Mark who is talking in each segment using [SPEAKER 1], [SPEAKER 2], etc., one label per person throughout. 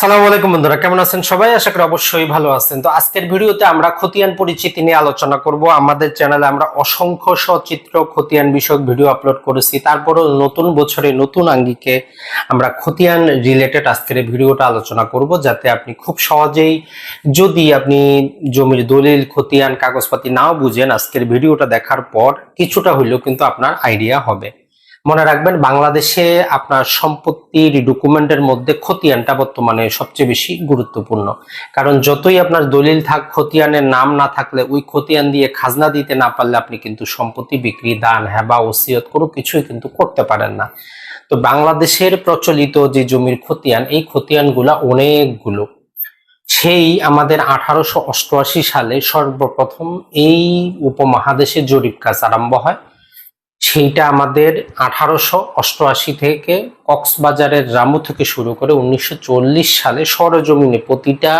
[SPEAKER 1] আসসালামু আলাইকুম বন্ধুরা, কেমন আছেন সবাই? আশা করি অবশ্যই ভালো আছেন। তো আজকের ভিডিওতে আমরা খতিয়ান পরিচিতি নিয়ে আলোচনা করব। আমাদের চ্যানেলে আমরা অসংখ্য সচিত্র, খতিয়ান বিষয়ক ভিডিও আপলোড করেছি। তারপরও নতুন বছরে নতুন আঙ্গিকে আমরা খতিয়ান রিলেটেড আজকের ভিডিওটা আলোচনা করব, যাতে আপনি খুব সহজেই যদি আপনি জমির দলিল, খতিয়ান, কাগজপাতি নাও বুঝেন, আজকের ভিডিওটা দেখার পর কিছুটা হইলেও কিন্তু আপনার আইডিয়া হবে। মনে রাখবেন, বাংলাদেশে আপনার সম্পত্তির ডকুমেন্টের মধ্যে খতিয়ানটা বর্তমানে সবচেয়ে বেশি গুরুত্বপূর্ণ। কারণ যতই আপনার দলিল থাক, খতিয়ানের নাম না থাকলে, ওই খতিয়ান দিয়ে খাজনা দিতে না পারলে আপনি কিন্তু সম্পত্তি বিক্রি, দান, হেবা, ওসিয়ত কোনো কিছুই কিন্তু করতে পারেন না। তো বাংলাদেশের প্রচলিত যে জমির খতিয়ান, এই খতিয়ানগুলা অনেকগুলো। সেই আমাদের আঠারোশো অষ্টআশি সালে সর্বপ্রথম এই উপমহাদেশে জরিপ কাজ আরম্ভ হয়। সেইটা আমাদের আঠারোশো অষ্টআশি থেকে কক্সবাজারের রামু থেকে শুরু করে উনিশশো চল্লিশ সালে সরজমিনে প্রতিটা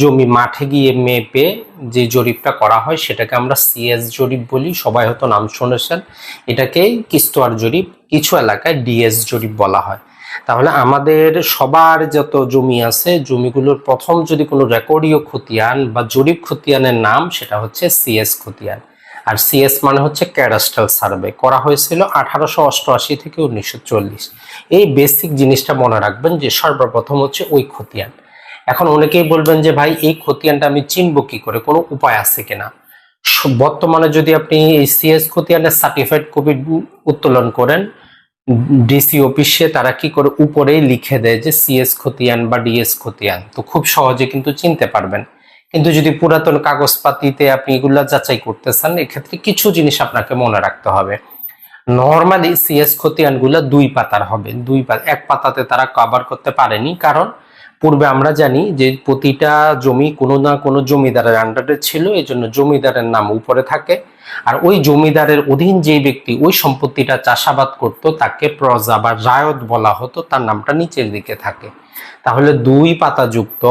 [SPEAKER 1] জমি মাঠে গিয়ে মেপে যে জরিপটা করা হয় সেটাকে আমরা সিএস জরিপ বলি, সবাই হয়তো নাম শুনেছেন। এটাকে কিস্তোয়ার জরিপ, কিছু এলাকায় ডিএস জরিপ বলা হয়। তাহলে আমাদের সবার যত জমি আছে, জমিগুলোর প্রথম যদি কোনো রেকর্ডীয় খতিয়ান বা জরিপ খতিয়ানের নাম, সেটা হচ্ছে সিএস খতিয়ান। আর সিএস মানে হচ্ছে ক্যাডাস্ট্রাল সার্ভে করা হয়েছিল আঠারোশো অষ্টআশি থেকে উনিশশো চল্লিশ। এই বেসিক জিনিসটা মনে রাখবেন যে সর্বপ্রথম হচ্ছে ওই খতিয়ান। এখন অনেকেই বলবেন যে ভাই, এই খতিয়ানটা আমি চিনব কি করে? কোনো উপায় আছে কিনা বর্তমানে যদি আপনি এই সিএস খতিয়ানের সার্টিফাইড কপি উত্তোলন করেন ডিসি অফিসে তারা কি করে? উপরেই লিখে দেয় যে সিএস খতিয়ান বা ডিএস খতিয়ান। তো খুব সহজে কিন্তু চিনতে পারবেন। কিন্তু যদি পুরাতন কাগজপাতিতে আপনি এগুলা যাচাই করতে চান, এক্ষেত্রে কিছু জিনিস আপনাকে মনে রাখতে হবে। নর্মালি সিএস খতিয়ানগুলো দুই পাতার হবে। দুই পাতা এক পাতাতে তারা কভার করতে পারেনি। কারণ পূর্বে আমরা জানি যে প্রতিটা জমি কোনো না কোনো জমিদারের আন্ডারে ছিল এই জন্য জমিদারের নাম উপরে থাকে। আর ওই জমিদারের অধীন যে ব্যক্তি ওই সম্পত্তিটা চাষাবাদ করত, তাকে প্রজা বা রায়ত বলা হতো, তার নামটা নিচের দিকে থাকে। তাহলে দুই পাতা যুক্ত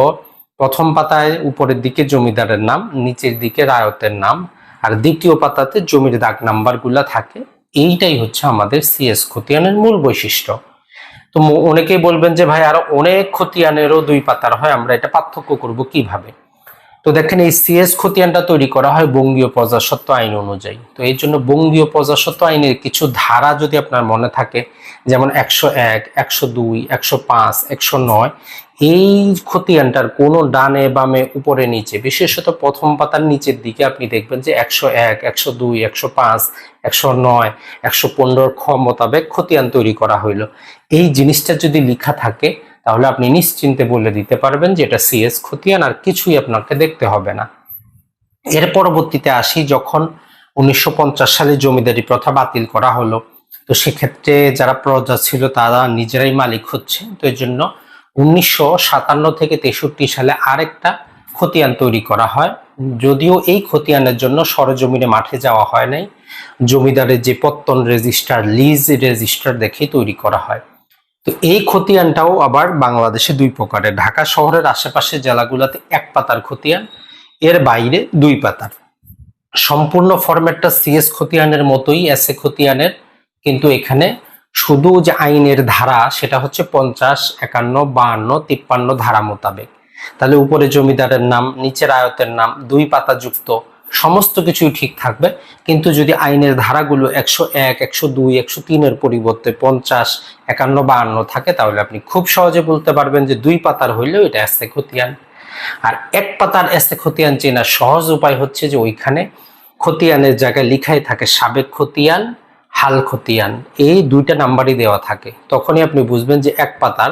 [SPEAKER 1] প্রথম পাতায় উপরের দিকে জমিদারের নাম, নিচের দিকে রায়তের নাম, আর দ্বিতীয় পাতাতে জমির দাগ নাম্বারগুলা থাকে। এইটাই হচ্ছে আমাদের সিএস খতিয়ানের মূল বৈশিষ্ট্য। তো অনেকেই বলবেন যে ভাই আরও অনেক খতিয়ানেরও দুই পাতার হয়, আমরা এটা পার্থক্য করব কীভাবে? তো দেখেন এই সিএস খতিয়ানটা তৈরি করা হয় বঙ্গীয় প্রজাস্বত্ব আইন অনুযায়ী। তো এই জন্য বঙ্গীয় প্রজাস্বত্ব আইনের কিছু ধারা যদি আপনার মনে থাকে, যেমন একশো এক, একশো দুই, একশো পাঁচ, একশো নয়, এই খতিয়ানটার কোনো ডানে বামে উপরে নিচে, বিশেষত প্রথম পাতার নিচের দিকে আপনি দেখবেন যে একশো এক, একশো দুই, একশো পাঁচ, একশো নয়, একশো পনেরোর খ মোতাবেক খতিয়ান তৈরি করা হইল। এই জিনিসটা যদি লেখা থাকে তাহলে আপনি নিশ্চিন্তে বলে দিতে পারবেন যে এটা সিএস খতিয়ান আর কিছুই আপনাকে দেখতে হবে না। এর পরবর্তীতে আসি যখন উনিশশো পঞ্চাশ সালে জমিদারি প্রথা বাতিল করা হলো। তো সেক্ষেত্রে যারা প্রজা ছিল তারা নিজেরাই মালিক হচ্ছে। তো এই জন্য উনিশশো সাতান্ন থেকে তেষট্টি সালে আরেকটা খতিয়ান তৈরি করা হয়। যদিও এই খতিয়ানের জন্য সরজমিনে মাঠে যাওয়া হয় নাই। জমিদারের যে পত্তন রেজিস্টার, লিজ রেজিস্টার দেখে তৈরি করা হয়। তো এই খতিয়ানটাও আবার বাংলাদেশে দুই প্রকারের ঢাকা শহরের আশেপাশের জেলাগুলোতে এক পাতার খতিয়ান, এর বাইরে দুই পাতার। সম্পূর্ণ ফরম্যাটটা সিএস খতিয়ানের মতোই এসএ খতিয়ানের, কিন্তু এখানে শুধু যে আইনের ধারা, সেটা হচ্ছে পঞ্চাশ, একান্ন, বাহান্ন, তিপ্পান্ন ধারা মোতাবেক। তাহলে উপরে জমিদারের নাম, নিচের আয়তের নাম, দুই পাতা যুক্ত সমস্ত কিছুই ঠিক থাকবে। কিন্তু যদি আইনের ধারাগুলো একশো এক, একশো দুই, একশো তিনের পরিবর্তে পঞ্চাশ, একান্ন, বাহান্ন থাকে, তাহলে আপনি খুব সহজে বলতে পারবেন যে দুই পাতার হইলেও এটা এসে খতিয়ান। আর এক পাতার এসে খতিয়ান চেনার সহজ উপায় হচ্ছে যে ওইখানে খতিয়ানের জায়গায় লিখাই থাকে সাবেক খতিয়ান, হাল খতিয়ান। এই দুইটা নাম্বারই দেওয়া থাকে। তখনই আপনি বুঝবেন যে এক পাতার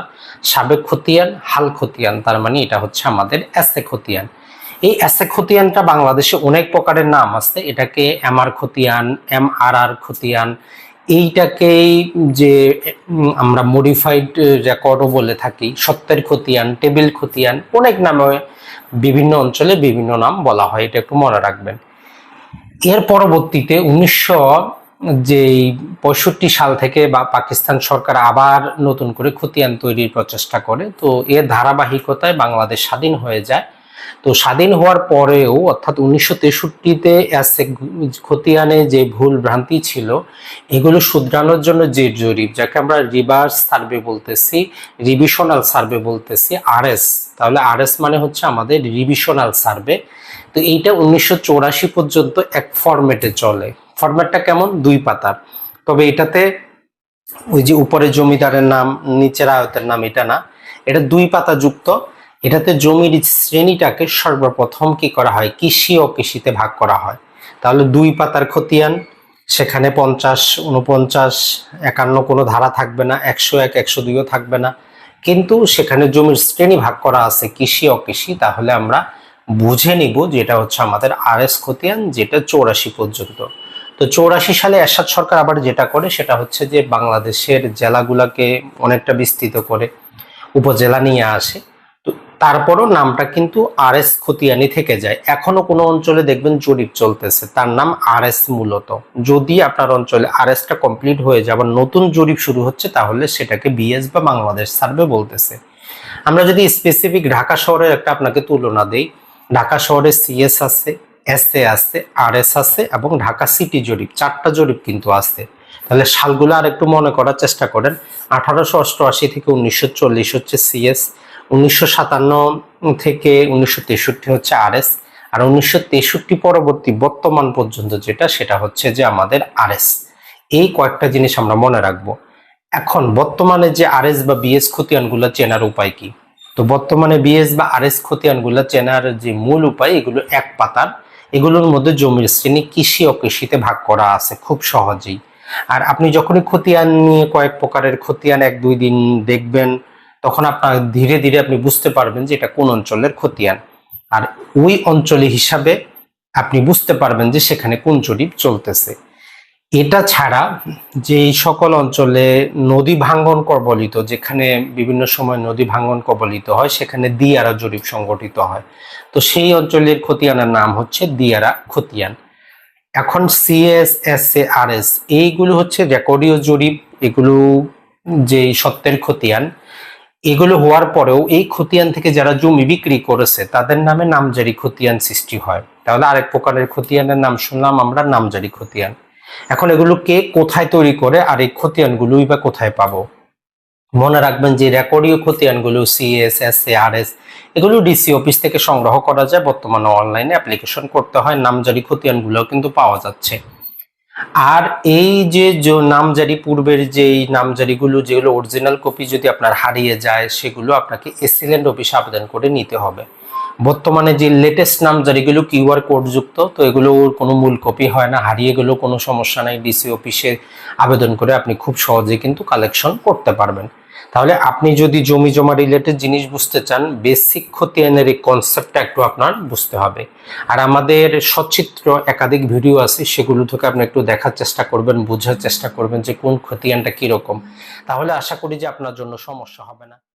[SPEAKER 1] সাবেক খতিয়ান, হাল খতিয়ান, তার মানে এটা হচ্ছে আমাদের এসে খতিয়ান। এই এসে খতিয়ানটা বাংলাদেশে অনেক প্রকারের নাম আছে। এটাকে এমআর খতিয়ান এম আর আর খতিয়ান, এইটাকেই যে আমরা মডিফাইড রেকর্ডও বলে থাকি। সত্যের খতিয়ান টেবিল খতিয়ান, অনেক নামে বিভিন্ন অঞ্চলে বিভিন্ন নাম বলা হয়। এটা একটু মনে রাখবেন। এর পরবর্তীতে উনিশশো যেই পঁয়ষট্টি সাল থেকে বা পাকিস্তান সরকার আবার নতুন করে খতিয়ান তৈরির প্রচেষ্টা করে। তো এর ধারাবাহিকতায় বাংলাদেশ স্বাধীন হয়ে যায়। তো স্বাধীন হওয়ার পরেও, অর্থাৎ উনিশশো তেষট্টিতে খতিয়ানে যে ভুল ভ্রান্তি ছিল, এগুলো শুধরানোর জন্য যে জরিপ, যাকে আমরা রিভার্স সার্ভে বলতেছি রিভিশনাল সার্ভে বলতেছি আরএস তাহলে আরএস মানে হচ্ছে আমাদের রিভিশনাল সার্ভে তো এইটা উনিশশো পর্যন্ত এক ফরম্যাটে চলে। ফরম্যাটটা কেমন? দুই পাতার তবে এটাতে ওই যে উপরে জমিদারের নাম, নিচের আয়তের নাম, এটা না। এটা দুই পাতা যুক্ত। এটাতে জমির শ্রেণীটাকে সর্বপ্রথম কি করা হয়? কৃষি ও কৃষিতে ভাগ করা হয়। তাহলে দুই পাতার খতিয়ান, সেখানে পঞ্চাশ উনপঞ্চাশ একান্ন কোনো ধারা থাকবে না, একশো এক, একশো দুইও থাকবে না। কিন্তু সেখানে জমির শ্রেণি ভাগ করা আছে কৃষি অকৃষি তাহলে আমরা বুঝে নিব যেটা হচ্ছে আমাদের আর এস খতিয়ান, যেটা চৌরাশি পর্যন্ত। তো চৌরাশি সালে এরশাদ সরকার আবার যেটা করে, সেটা হচ্ছে যে বাংলাদেশের জেলাগুলাকে অনেকটা বিস্তৃত করে, উপজেলা নিয়ে আসে। তারপরও নামটা কিন্তু আর এস খতিয়ানি থেকে যায়। এখনও কোনো অঞ্চলে দেখবেন জরিপ চলতেছে। তার নাম আর এস মূলত। যদি আপনার অঞ্চলে আর এসটা কমপ্লিট হয়ে যায়, আবার নতুন জরিপ শুরু হচ্ছে, তাহলে সেটাকে বিএস বা বাংলাদেশ সার্ভে বলতেছে। আমরা যদি স্পেসিফিক ঢাকা শহরের একটা আপনাকে তুলনা দেই, ঢাকা শহরে সিএস আছে এস এ আছে আর এস আছে এবং ঢাকা সিটি জরিপ, চারটা জরিপ কিন্তু আছে। তাহলে সালগুলো আর একটু মনে করার চেষ্টা করেন। আঠারোশো অষ্টআশি থেকে উনিশশো চল্লিশ হচ্ছে সিএস উনিশশো সাতান্ন থেকে উনিশশো তেষট্টি হচ্ছে আর এস আর উনিশশো তেষট্টি পরবর্তী বর্তমান পর্যন্ত যেটা, সেটা হচ্ছে যে আমাদের আর এস এই কয়েকটা জিনিস আমরা মনে রাখব। এখন বর্তমানে যে আর এস বা বিএস খতিয়ানগুলো চেনার উপায় কি? তো বর্তমানে বিএস বা আর এস খতিয়ানগুলো চেনার যে মূল উপায়, এগুলো এক পাতার। এগুলোর মধ্যে জমির শ্রেণি কৃষি ও কৃষিতে ভাগ করা আছে খুব সহজেই। আর আপনি যখনই খতিয়ান নিয়ে কয়েক প্রকারের খতিয়ান এক দুই দিন দেখবেন তখন আপনার ধীরে ধীরে আপনি বুঝতে পারবেন যে এটা কোন অঞ্চলের খতিয়ান। আর ওই অঞ্চলে হিসাবে আপনি বুঝতে পারবেন যে সেখানে কোন জরিপ চলতেছে। এটা ছাড়া যে সকল অঞ্চলে নদী ভাঙ্গন কবলিত, যেখানে বিভিন্ন সময় নদী ভাঙ্গন কবলিত হয়, সেখানে দিয়ারা জরিপ সংগঠিত হয়। তো সেই অঞ্চলের খতিয়ানের নাম হচ্ছে দিয়ারা খতিয়ান। এখন CS S A R S এইগুলো হচ্ছে রেকর্ডীয় জরিপ। এগুলো যে সত্যের খতিয়ান এগুলো হওয়ার পরেও এই খতিয়ান থেকে যারা জমি বিক্রি করেছে, তাদের নামে নামজারি খতিয়ান সৃষ্টি হয়। তাহলে আরেক প্রকারের খতিয়ানের নাম শুনলাম, আমরা নামজারি খতিয়ান। এখন এগুলো কে কোথায় তৈরি করে আর এই খতিয়ানগুলোই বা কোথায় পাবো? মনে রাখবেন যে রেকর্ডীয় খতিয়ানগুলো সিএস এস এস এগুলো ডিসি অফিস থেকে সংগ্রহ করা যায়। বর্তমানে অনলাইনে অ্যাপ্লিকেশন করতে হয়, নামজারি খতিয়ানগুলো কিন্তু পাওয়া যাচ্ছে। আর এই যে নামজারি, পূর্বের যে এই নামজারিগুলো, যেগুলো অরিজিনাল কপি যদি আপনার হারিয়ে যায়, সেগুলো আপনাকে এসিলেন্ট অফিসে আবেদন করে নিতে হবে। বর্তমানে যে লেটেস্ট নামজারিগুলো কিউআর কোড যুক্ত তো এগুলোর কোনো মূল কপি হয় না। হারিয়ে গেলেও কোনো সমস্যা নাই। ডিসি অফিসে আবেদন করে আপনি খুব সহজে কিন্তু কালেকশন করতে পারবেন। তাহলে আপনি যদি জমি জমা রিলেটেড জিনিস বুঝতে চান বেসিক খতিয়ানের এই কনসেপ্টটা একটু আপনার বুঝতে হবে। আর আমাদের সচিত্র একাধিক ভিডিও আছে, সেগুলো থেকে আপনি একটু দেখার চেষ্টা করবেন, বোঝার চেষ্টা করবেন যে কোন খতিয়ানটা কীরকম। তাহলে আশা করি যে আপনার জন্য সমস্যা হবে না।